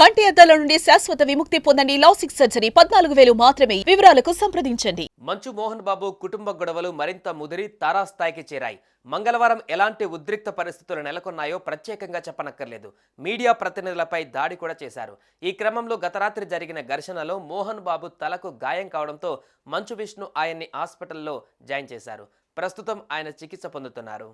కంటి అద్దాల నుండి శాశ్వత విముక్తి పొందండి లాసిక్ సర్జరీ. పద్నాలుగు వేలు మాత్రమే. వివరాలకు సంప్రదించండి. మంచు మోహన్ బాబు కుటుంబ గొడవలు మరింత ముదిరి తారాస్థాయికి చేరాయి. మంగళవారం ఎలాంటి ఉద్రిక్త పరిస్థితులు నెలకొన్నాయో ప్రత్యేకంగా చెప్పనక్కర్లేదు. మీడియా ప్రతినిధులపై దాడి కూడా చేశారు. ఈ క్రమంలో గత రాత్రి జరిగిన ఘర్షణలో మోహన్ బాబు తలకు గాయం కావడంతో మంచు విష్ణు ఆయన్ని హాస్పిటల్లో జాయిన్ చేశారు. ప్రస్తుతం ఆయన చికిత్స పొందుతున్నారు.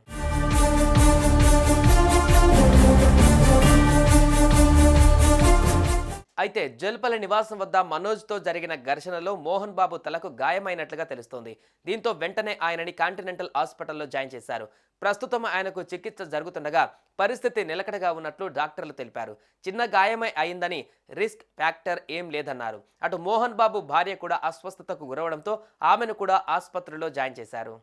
అయితే జల్పల నివాసం వద్ద మనోజ్తో జరిగిన ఘర్షణలో మోహన్ బాబు తలకు గాయమైనట్లుగా తెలుస్తోంది. దీంతో వెంటనే ఆయనని కాంటినెంటల్ హాస్పిటల్లో జాయిన్ చేశారు. ప్రస్తుతం ఆయనకు చికిత్స జరుగుతుండగా పరిస్థితి నిలకడగా ఉన్నట్లు డాక్టర్లు తెలిపారు. చిన్న గాయమై అయిందని రిస్క్ ఫ్యాక్టర్ ఏం లేదన్నారు. అటు మోహన్ బాబు భార్య కూడా అస్వస్థతకు గురవడంతో ఆమెను కూడా ఆసుపత్రిలో జాయిన్ చేశారు.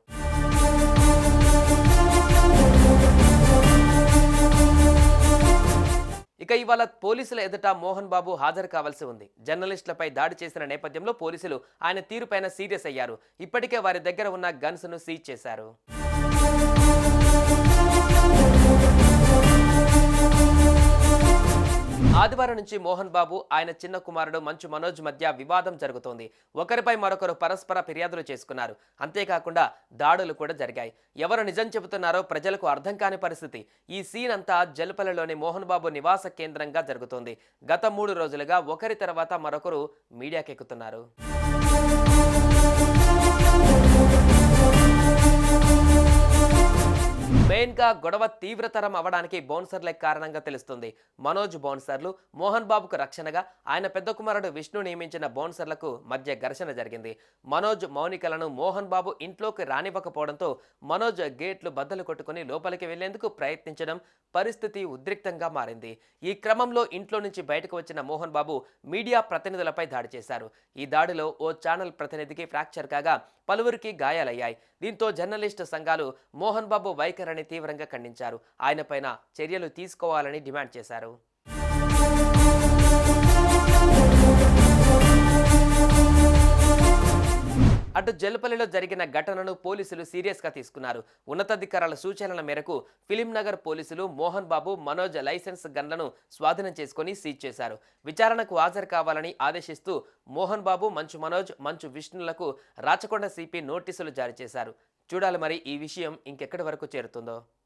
ఇవాళ పోలీసుల ఎదుట మోహన్ బాబు హాజరు కావాల్సి ఉంది. జర్నలిస్టులపై దాడి చేసిన నేపథ్యంలో పోలీసులు ఆయన తీరుపైన సీరియస్ అయ్యారు. ఇప్పటికే వారి దగ్గర ఉన్న గన్స్ను సీజ్ చేశారు. ఆదివారం నుంచి మోహన్ బాబు ఆయన చిన్న కుమారుడు మంచు మనోజ్ మధ్య వివాదం జరుగుతోంది. ఒకరిపై మరొకరు పరస్పర ఫిర్యాదులు చేసుకున్నారు. అంతేకాకుండా దాడులు కూడా జరిగాయి. ఎవరు నిజం చెబుతున్నారో ప్రజలకు అర్థం కాని పరిస్థితి. ఈ సీన్ అంతా జలపలలోని మోహన్ బాబు నివాస కేంద్రంగా జరుగుతోంది. గత మూడు రోజులుగా ఒకరి తర్వాత మరొకరు మీడియాకెక్కుతున్నారు. మెయిన్ గొడవ తీవ్రతరం అవడానికి బౌన్సర్లే కారణంగా తెలుస్తుంది. మనోజ్ బౌన్సర్లు మోహన్ బాబుకు రక్షణగా ఆయన పెద్ద కుమారుడు విష్ణు నియమించిన బౌన్సర్లకు మధ్య ఘర్షణ జరిగింది. మనోజ్ మౌనికలను మోహన్ బాబు ఇంట్లోకి రానివ్వకపోవడంతో మనోజ్ గేట్లు బద్దలు కొట్టుకుని లోపలికి వెళ్ళేందుకు ప్రయత్నించడం పరిస్థితి ఉద్రిక్తంగా మారింది. ఈ క్రమంలో ఇంట్లో నుంచి బయటకు వచ్చిన మోహన్ బాబు మీడియా ప్రతినిధులపై దాడి చేశారు. ఈ దాడిలో ఓ ఛానల్ ప్రతినిధికి ఫ్రాక్చర్ కాగా పలువురికి గాయాలయ్యాయి. దీంతో జర్నలిస్టు సంఘాలు మోహన్ బాబు వైఖరిని తీవ్రంగా ఖండించారు. ఆయనపైన చర్యలు తీసుకోవాలని డిమాండ్ చేశారు. అటు జల్పల్లిలో జరిగిన ఘటనను పోలీసులు సీరియస్గా తీసుకున్నారు. ఉన్నతాధికారుల సూచనల మేరకు ఫిలింనగర్ పోలీసులు మోహన్ బాబు మనోజ్ లైసెన్స్ గన్లను స్వాధీనం చేసుకుని సీజ్ చేశారు. విచారణకు హాజరు కావాలని ఆదేశిస్తూ మోహన్ బాబు మంచు మనోజ్ మంచు విష్ణులకు రాచకొండ సిపి నోటీసులు జారీ చేశారు. చూడాలి మరి ఈ విషయం ఇంకెక్కడి వరకు చేరుతుందో.